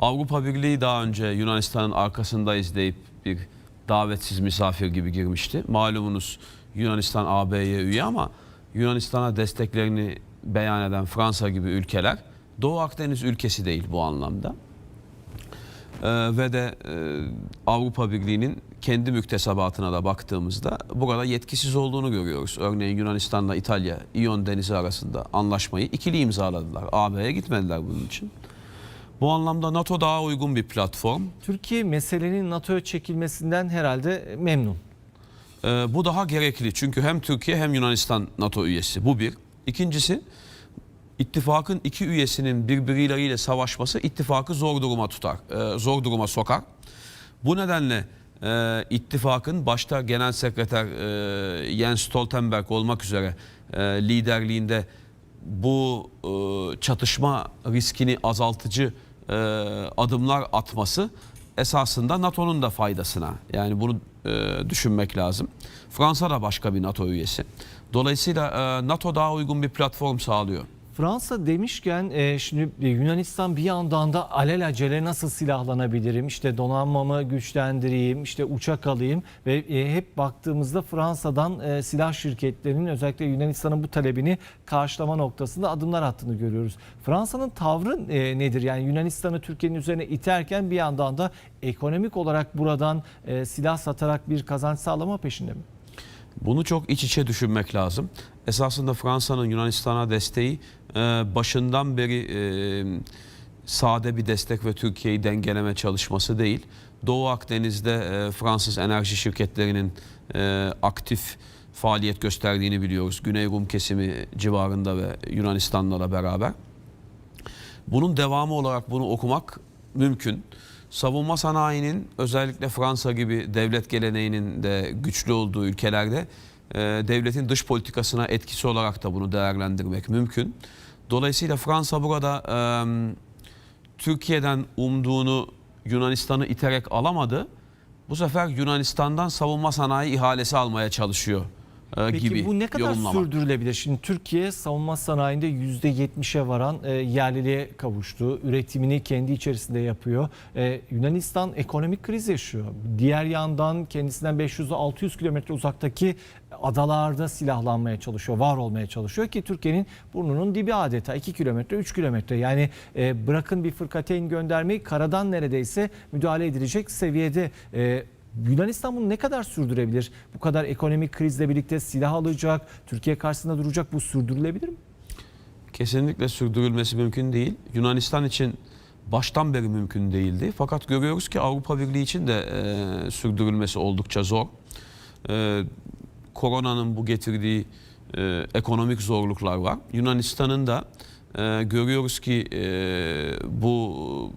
Avrupa Birliği daha önce Yunanistan'ın arkasındayız deyip bir davetsiz misafir gibi girmişti. Malumunuz Yunanistan AB'ye üye ama Yunanistan'a desteklerini beyan eden Fransa gibi ülkeler Doğu Akdeniz ülkesi değil bu anlamda. Ee, ve de e, Avrupa Birliği'nin kendi müktesebatına da baktığımızda burada yetkisiz olduğunu görüyoruz. Örneğin Yunanistan'la İtalya İyon Denizi arasında anlaşmayı ikili imzaladılar. AB'ye gitmediler bunun için. Bu anlamda NATO daha uygun bir platform. Türkiye meselenin NATO'ya çekilmesinden herhalde memnun. Ee, bu daha gerekli çünkü hem Türkiye hem Yunanistan NATO üyesi. Bu bir. İkincisi ittifakın iki üyesinin birbirleriyle savaşması ittifakı zor duruma tutar, e, zor duruma sokar. Bu nedenle e, ittifakın başta Genel Sekreter e, Jens Stoltenberg olmak üzere e, liderliğinde bu e, çatışma riskini azaltıcı e, adımlar atması esasında NATO'nun da faydasına. Yani bunu e, düşünmek lazım. Fransa da başka bir NATO üyesi. Dolayısıyla e, NATO daha uygun bir platform sağlıyor. Fransa demişken e, şimdi Yunanistan bir yandan da alelacele nasıl silahlanabilirim, işte donanmamı güçlendireyim, işte uçak alayım ve e, hep baktığımızda Fransa'dan e, silah şirketlerinin özellikle Yunanistan'ın bu talebini karşılama noktasında adımlar attığını görüyoruz. Fransa'nın tavrı e, nedir? Yani Yunanistan'ı Türkiye'nin üzerine iterken bir yandan da ekonomik olarak buradan e, silah satarak bir kazanç sağlama peşinde mi? Bunu çok iç içe düşünmek lazım. Esasında Fransa'nın Yunanistan'a desteği başından beri sade bir destek ve Türkiye'yi dengeleme çalışması değil. Doğu Akdeniz'de Fransız enerji şirketlerinin aktif faaliyet gösterdiğini biliyoruz. Güney Rum kesimi civarında ve Yunanistan'la beraber. Bunun devamı olarak bunu okumak mümkün. Savunma sanayinin özellikle Fransa gibi devlet geleneğinin de güçlü olduğu ülkelerde devletin dış politikasına etkisi olarak da bunu değerlendirmek mümkün. Dolayısıyla Fransa burada e, Türkiye'den umduğunu Yunanistan'ı iterek alamadı. Bu sefer Yunanistan'dan savunma sanayi ihalesi almaya çalışıyor Peki gibi bu ne kadar yorumlamak. sürdürülebilir? Şimdi Türkiye savunma sanayinde %70'e varan e, yerliliğe kavuştu. Üretimini kendi içerisinde yapıyor. E, Yunanistan ekonomik kriz yaşıyor. Diğer yandan kendisinden 500-600 kilometre uzaktaki adalarda silahlanmaya çalışıyor, var olmaya çalışıyor ki Türkiye'nin burnunun dibi adeta 2 kilometre, 3 kilometre. Yani e, bırakın bir fırkateyn göndermeyi karadan neredeyse müdahale edilecek seviyede. E, Yunanistan bunu ne kadar sürdürebilir? Bu kadar ekonomik krizle birlikte silah alacak, Türkiye karşısında duracak bu sürdürülebilir mi? Kesinlikle sürdürülmesi mümkün değil. Yunanistan için baştan beri mümkün değildi. Fakat görüyoruz ki Avrupa Birliği için de e, sürdürülmesi oldukça zor. E, koronanın bu getirdiği e, ekonomik zorluklar var. Yunanistan'ın da e, görüyoruz ki e, bu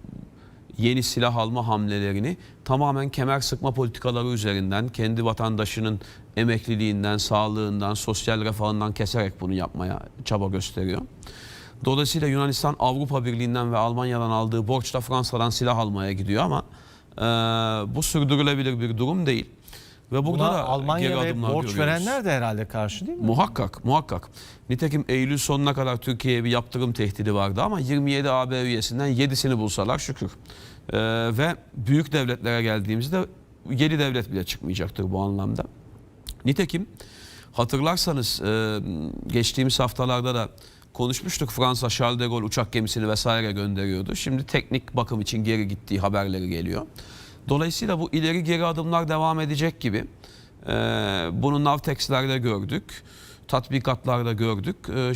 yeni silah alma hamlelerini tamamen kemer sıkma politikaları üzerinden kendi vatandaşının emekliliğinden, sağlığından, sosyal refahından keserek bunu yapmaya çaba gösteriyor. Dolayısıyla Yunanistan Avrupa Birliği'nden ve Almanya'dan aldığı borçla Fransa'dan silah almaya gidiyor ama e, bu sürdürülebilir bir durum değil. Ve burada Buna da Almanya ve borç görüyoruz. verenler de herhalde karşı değil mi? Muhakkak, muhakkak. Nitekim Eylül sonuna kadar Türkiye'ye bir yaptırım tehdidi vardı ama 27 AB üyesinden 7'sini bulsalar şükür. Ee, ve büyük devletlere geldiğimizde 7 devlet bile çıkmayacaktır bu anlamda. Nitekim hatırlarsanız e, geçtiğimiz haftalarda da konuşmuştuk. Fransa Charles de Gaulle uçak gemisini vesaire gönderiyordu. Şimdi teknik bakım için geri gittiği haberleri geliyor. Dolayısıyla bu ileri geri adımlar devam edecek gibi. Bunu Navtex'lerde gördük. Tatbikatlarda gördük. Ee,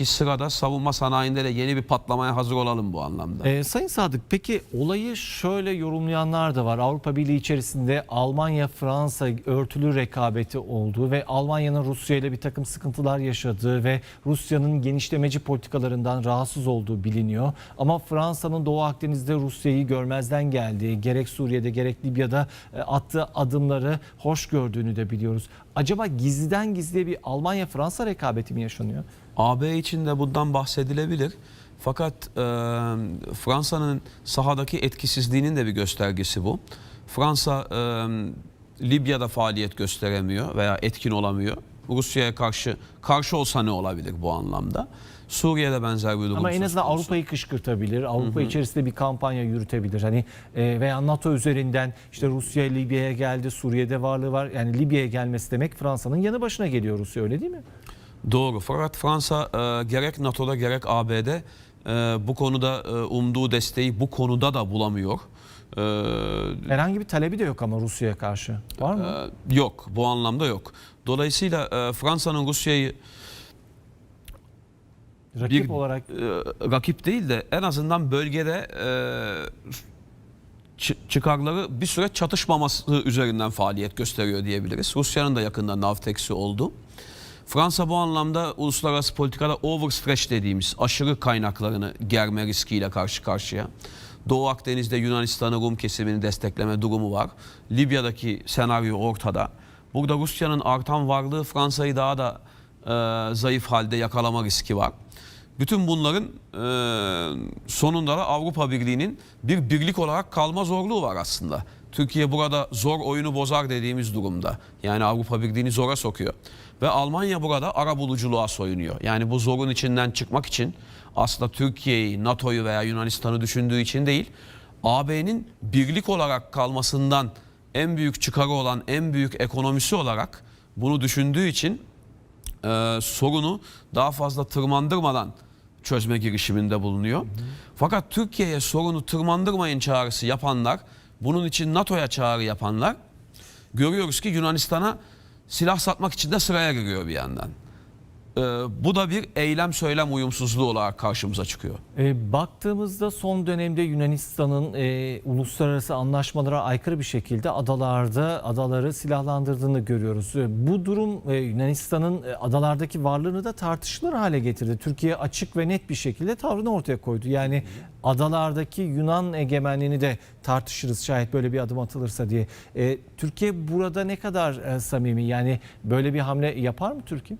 şimdiki sırada savunma sanayinde de yeni bir patlamaya hazır olalım bu anlamda. Ee, Sayın Sadık peki olayı şöyle yorumlayanlar da var. Avrupa Birliği içerisinde Almanya-Fransa örtülü rekabeti olduğu ve Almanya'nın Rusya ile bir takım sıkıntılar yaşadığı ve Rusya'nın genişlemeci politikalarından rahatsız olduğu biliniyor. Ama Fransa'nın Doğu Akdeniz'de Rusya'yı görmezden geldiği, gerek Suriye'de gerek Libya'da e, attığı adımları hoş gördüğünü de biliyoruz. Acaba gizliden gizliye bir Almanya-Fransa rekabeti mi yaşanıyor? AB için de bundan bahsedilebilir. Fakat e, Fransa'nın sahadaki etkisizliğinin de bir göstergesi bu. Fransa e, Libya'da faaliyet gösteremiyor veya etkin olamıyor. Rusya'ya karşı karşı olsa ne olabilir bu anlamda? Suriye'de benzer bir durum Ama en azından. Avrupa'yı kışkırtabilir. Avrupa içerisinde bir kampanya yürütebilir. Hani e, veya NATO üzerinden işte Rusya Libya'ya geldi, Suriye'de varlığı var. Yani Libya'ya gelmesi demek Fransa'nın yanı başına geliyor Rusya öyle değil mi? Doğru. Fakat Fransa e, gerek NATO'da gerek ABD e, bu konuda e, umduğu desteği bu konuda da bulamıyor. E, Herhangi bir talebi de yok ama Rusya'ya karşı. Var mı? e, yok. Bu anlamda yok. Dolayısıyla e, Fransa'nın Rusya'yı Rakip bir- olarak e, rakip değil de en azından bölgede e, çı- çıkarları bir süre çatışmaması üzerinden faaliyet gösteriyor diyebiliriz. Rusya'nın da yakında Navtex'i oldu. Fransa bu anlamda uluslararası politikada overstretch dediğimiz aşırı kaynaklarını germe riskiyle karşı karşıya. Doğu Akdeniz'de Yunanistan'ı Rum kesimini destekleme durumu var. Libya'daki senaryo ortada. Burada Rusya'nın artan varlığı Fransa'yı daha da e, zayıf halde yakalama riski var. Bütün bunların e, sonunda da Avrupa Birliği'nin bir birlik olarak kalma zorluğu var aslında. Türkiye burada zor oyunu bozar dediğimiz durumda. Yani Avrupa Birliği'ni zora sokuyor. Ve Almanya burada ara buluculuğa soyunuyor. Yani bu zorun içinden çıkmak için aslında Türkiye'yi, NATO'yu veya Yunanistan'ı düşündüğü için değil, AB'nin birlik olarak kalmasından en büyük çıkarı olan, en büyük ekonomisi olarak bunu düşündüğü için e, sorunu daha fazla tırmandırmadan çözme girişiminde bulunuyor. Fakat Türkiye'ye sorunu tırmandırmayın çağrısı yapanlar, bunun için NATO'ya çağrı yapanlar görüyoruz ki Yunanistan'a silah satmak için de sıraya giriyor bir yandan. E, bu da bir eylem söylem uyumsuzluğu olarak karşımıza çıkıyor. E, baktığımızda son dönemde Yunanistan'ın e, uluslararası anlaşmalara aykırı bir şekilde adalarda adaları silahlandırdığını görüyoruz. E, bu durum e, Yunanistan'ın e, adalardaki varlığını da tartışılır hale getirdi. Türkiye açık ve net bir şekilde tavrını ortaya koydu. Yani adalardaki Yunan egemenliğini de tartışırız şayet böyle bir adım atılırsa diye. E, Türkiye burada ne kadar e, samimi? Yani böyle bir hamle yapar mı Türkiye?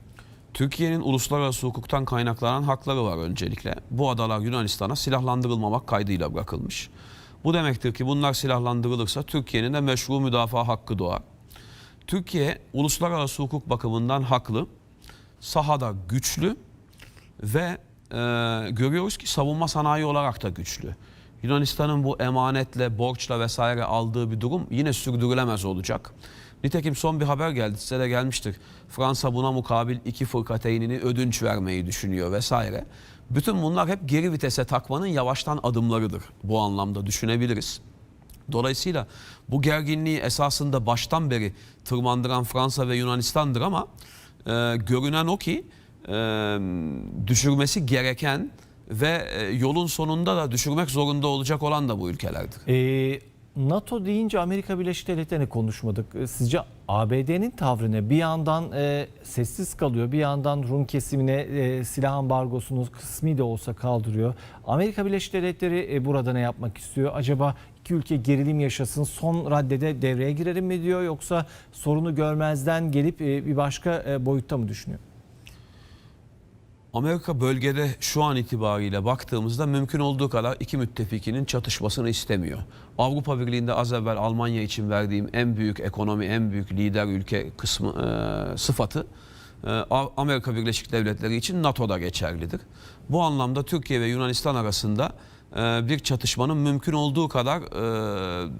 Türkiye'nin uluslararası hukuktan kaynaklanan hakları var öncelikle. Bu adalar Yunanistan'a silahlandırılmamak kaydıyla bırakılmış. Bu demektir ki bunlar silahlandırılırsa Türkiye'nin de meşru müdafaa hakkı doğar. Türkiye uluslararası hukuk bakımından haklı, sahada güçlü ve e, görüyoruz ki savunma sanayi olarak da güçlü. Yunanistan'ın bu emanetle, borçla vesaire aldığı bir durum yine sürdürülemez olacak. Nitekim son bir haber geldi, size de gelmiştir. Fransa buna mukabil iki fırkateynini ödünç vermeyi düşünüyor vesaire. Bütün bunlar hep geri vitese takmanın yavaştan adımlarıdır. Bu anlamda düşünebiliriz. Dolayısıyla bu gerginliği esasında baştan beri tırmandıran Fransa ve Yunanistan'dır ama e, görünen o ki e, düşürmesi gereken ve e, yolun sonunda da düşürmek zorunda olacak olan da bu ülkelerdir. Ee, NATO deyince Amerika Birleşik Devletleri'ni konuşmadık. Ee, Sizce ABD'nin tavrı ne? Bir yandan e, sessiz kalıyor, bir yandan Rum kesimine e, silah ambargosunu kısmi de olsa kaldırıyor. Amerika Birleşik Devletleri e, burada ne yapmak istiyor? Acaba iki ülke gerilim yaşasın, son raddede devreye girelim mi diyor yoksa sorunu görmezden gelip e, bir başka e, boyutta mı düşünüyor? Amerika bölgede şu an itibariyle baktığımızda mümkün olduğu kadar iki müttefikinin çatışmasını istemiyor. Avrupa Birliği'nde az evvel Almanya için verdiğim en büyük ekonomi, en büyük lider ülke kısmı e, sıfatı e, Amerika Birleşik Devletleri için NATO'da geçerlidir. Bu anlamda Türkiye ve Yunanistan arasında e, bir çatışmanın mümkün olduğu kadar e,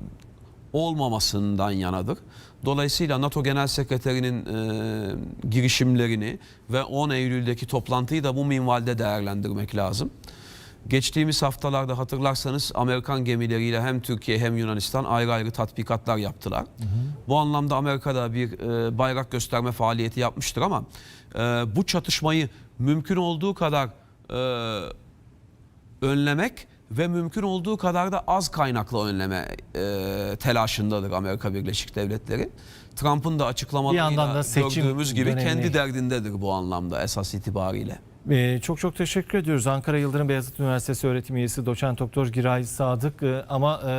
olmamasından yanadır. Dolayısıyla NATO Genel Sekreterinin e, girişimlerini ve 10 Eylül'deki toplantıyı da bu minvalde değerlendirmek lazım. Geçtiğimiz haftalarda hatırlarsanız Amerikan gemileriyle hem Türkiye hem Yunanistan ayrı ayrı tatbikatlar yaptılar. Bu anlamda Amerika'da bir e, bayrak gösterme faaliyeti yapmıştır ama e, bu çatışmayı mümkün olduğu kadar e, önlemek ve mümkün olduğu kadar da az kaynaklı önleme e, telaşındadır Amerika Birleşik Devletleri. Trump'ın da açıklamalarıyla da gördüğümüz gibi dönemi. kendi derdindedir bu anlamda esas itibariyle. Ee, çok çok teşekkür ediyoruz. Ankara Yıldırım Beyazıt Üniversitesi öğretim üyesi doçent doktor Giray Sadık Ee, ama e,